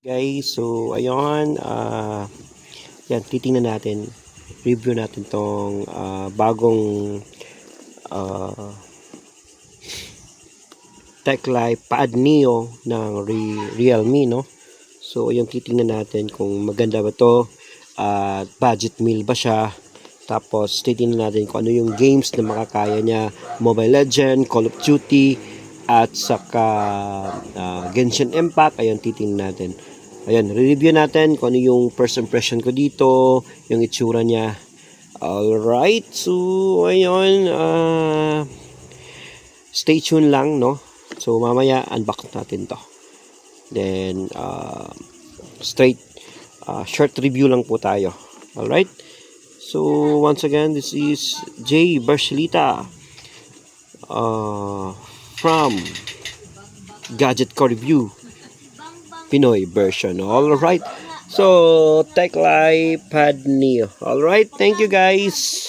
Guys, so ayun, ah yan, titingnan natin, review natin tong ah, bagong ah Tech Life Pad Neo ng Re- Realme, no? So, yung titingnan natin kung maganda ba to at budget meal ba siya. Tapos, titingnan natin kung ano yung games na makakaya niya. Mobile Legend, Call of Duty, at saka ah, Genshin Impact. Ayun, titingnan natin. Ayan, re-review natin kung ano yung first impression ko dito, yung itsura niya. Alright, so ayun, ah stay tuned lang, no? So mamaya unbox natin to. Then, uh, straight, uh, short review lang po tayo. Alright? So, once again, this is Jay Barcelita uh, from Gadget Co Review Pinoy version. Alright? So, Tech Life Pad. Alright? Thank you guys.